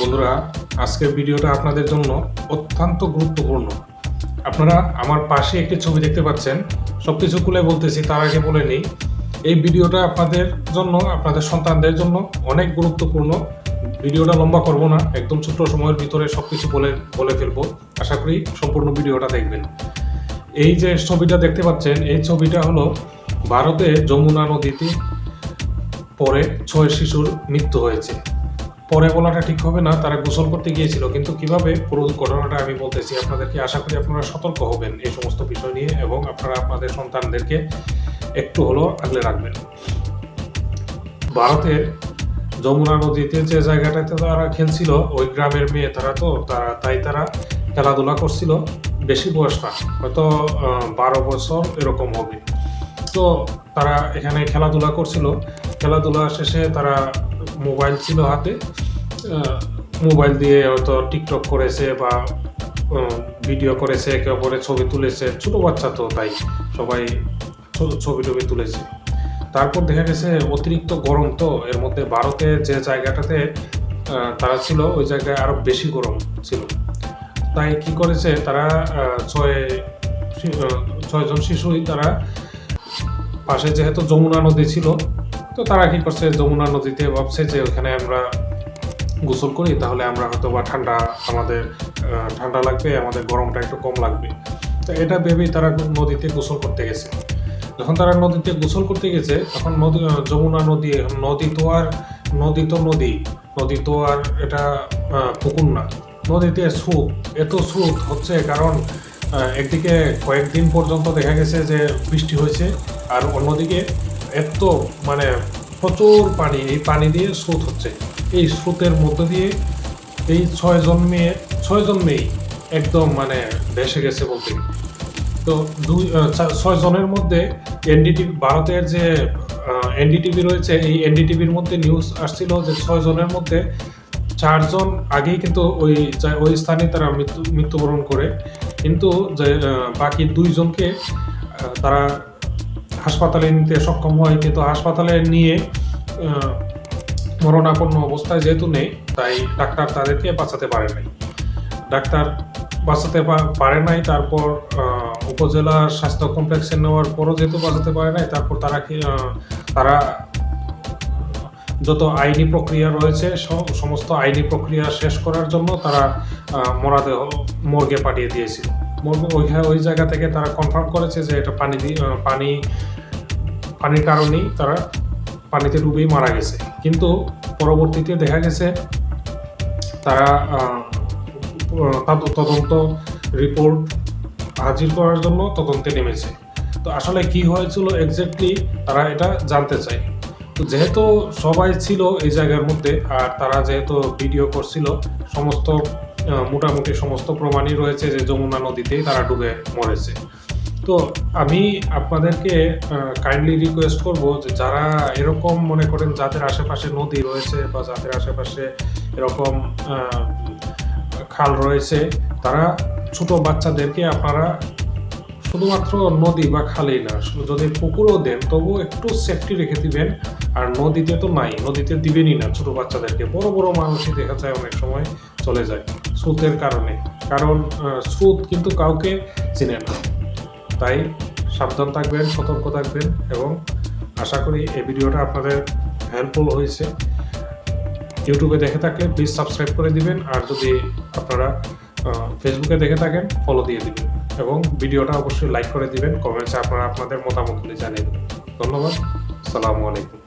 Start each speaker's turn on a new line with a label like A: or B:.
A: বন্ধুরা, আজকের ভিডিওটা আপনাদের জন্য অত্যন্ত গুরুত্বপূর্ণ। আপনারা আমার পাশে একটি ছবি দেখতে পাচ্ছেন। সব কিছু খুলে বলতেছি, তার আগে বলে নিই, এই ভিডিওটা আপনাদের জন্য, আপনাদের সন্তানদের জন্য অনেক গুরুত্বপূর্ণ। ভিডিওটা লম্বা করব না, একদম ছোট্ট সময়ের ভিতরে সব কিছু বলে বলে ফেলব। আশা করি সম্পূর্ণ ভিডিওটা দেখবেন। এই যে ছবিটা দেখতে পাচ্ছেন, এই ছবিটা হলো ভারতে যমুনা নদীতে পরে ছয় শিশুর মৃত্যু হয়েছে। পরে বলাটা ঠিক হবে না, তারা গোসল করতে গিয়েছিল, কিন্তু কীভাবে পুরো ঘটনাটা আমি বলতেছি, আপনাদেরকে আশা করি আপনারা সতর্ক হবেন এই সমস্ত বিষয় নিয়ে এবং আপনারা আপনাদের সন্তানদেরকে একটু হলেও আগলে রাখবেন। ভারতের যমুনা নদীতে যে জায়গাটাতে তারা খেলছিল, ওই গ্রামের মেয়ে তারা তো, তারা, তাই তারা খেলাধুলা করছিল, বেশি বয়স না, হয়তো বারো বছর এরকম হবে। তো তারা এখানে খেলাধুলা করছিল, খেলাধুলা শেষে তারা মোবাইল ছিল হাতে মোবাইল দিয়ে হয়তো টিকটক করেছে বা ভিডিও করেছে, একে অপরের ছবি তুলেছে। ছোট বাচ্চা তো, তাই সবাই ছবি টবি তুলেছে। তারপর দেখা গেছে অতিরিক্ত গরম তো, এর মধ্যে ভারতে যে জায়গাটাতে তারা ছিল, ওই জায়গায় আরও বেশি গরম ছিল। তাই কি করেছে, তারা ছয় ছয়জন শিশুই তারা পাশে যেহেতু যমুনা নদী ছিল, তো তারা কি করছে, যমুনা নদীতে ভাবছে যে ওখানে আমরা গোসল করি, তাহলে আমরা হয়তো বা ঠান্ডা আমাদের ঠান্ডা লাগবে, আমাদের গরমটা একটু কম লাগবে। তো এটা ভেবেই তারা নদীতে গোসল করতে গেছে। যখন তারা নদীতে গোসল করতে গেছে, তখন নদী যমুনা নদী নদী তো আর, নদী তো নদী নদী তো আর এটা পুকুর না। নদীতে স্রোত, এত স্রোত হচ্ছে কারণ একদিকে কয়েকদিন পর্যন্ত দেখা গেছে যে বৃষ্টি হয়েছে, আর অন্যদিকে এত মানে প্রচুর পানি, এই পানি দিয়ে স্রোত হচ্ছে। এই স্রোতের মধ্য দিয়ে এই ছয়জন মেয়ে ছয়জন মেয়ে একদম মানে ভেসে গেছে বলতে তো দুই আহ, চা- ছয় জনের মধ্যে এনডিটিভি ভারতের যে এনডিটিভি রয়েছে এই এনডিটিভির মধ্যে নিউজ আসছিল যে ছয় জনের মধ্যে চারজন আগেই কিন্তু ওই ওই স্থানে তারা মৃত্যু মৃত্যুবরণ করে। কিন্তু যে বাকি দুইজনকে তারা হাসপাতালে নিতে সক্ষম হয়। কিন্তু হাসপাতালে নিয়ে মরণাপন্ন অবস্থায় যেহেতু নেই, তাই ডাক্তার তাদেরকে বাঁচাতে পারে নাই। ডাক্তার বাঁচাতে পারে নাই, তারপর উপজেলা স্বাস্থ্য কমপ্লেক্সে নেওয়ার পরও যেহেতু বাঁচাতে পারে নাই, তারপর তারা কি তারা যত আইনি প্রক্রিয়া রয়েছে সমস্ত আইনি প্রক্রিয়া শেষ করার জন্য তারা মরাদেহ মর্গে পাঠিয়ে দিয়েছিল। মর্গে ওইখানে ওই জায়গা থেকে তারা কনফার্ম করেছে যে এটা পানি পানি, পানির কারণেই তারা পানিতে ডুবেই মারা গেছে। কিন্তু পরবর্তীতে দেখা গেছে, তারা তদন্ত রিপোর্ট হাজির করার জন্য তদন্তে নেমেছে। তো আসলে কি হয়েছিল এক্স্যাক্টলি তারা এটা জানতে চায়। তো যেহেতু সবাই ছিল এই জায়গার মধ্যে, আর তারা যেহেতু ভিডিও করছিল, সমস্ত মোটামুটি সমস্ত প্রমাণই রয়েছে যে যমুনা নদীতেই তারা ডুবে মরেছে। তো আমি আপনাদেরকে কাইন্ডলি রিকোয়েস্ট করব যে যারা এরকম মনে করেন যাদের আশেপাশে নদী রয়েছে বা যাদের আশেপাশে এরকম খাল রয়েছে, তারা ছোট বাচ্চাদেরকে আপনারা শুধুমাত্র নদী বা খালেই না যদি পুকুরও দেন, তবুও একটু সেফটি রেখে দিবেন। আর নদীতে তো নাই, নদীতে দিবেনই না ছোট বাচ্চাদেরকে, বড় বড় মানুষই দেখা যায় অনেক সময় চলে যায়, স্রোতের কারণে। কারণ স্রোত কিন্তু কাউকে চিনে না। তাই সাবধান থাকবেন, সতর্ক থাকবেন এবং আশা করি এই ভিডিওটা আপনাদের হেল্পফুল হয়েছে। ইউটিউবে দেখে থাকলে প্লিজ সাবস্ক্রাইব করে দিবেন আর যদি আপনারা ফেসবুকে দেখে থাকেন ফলো দিয়ে দিবেন এবং ভিডিওটা অবশ্যই লাইক করে দিবেন। কমেন্টসে আপনারা আপনাদের মতামতগুলি জানিয়ে দেবেন। ধন্যবাদ। আসসালামু আলাইকুম।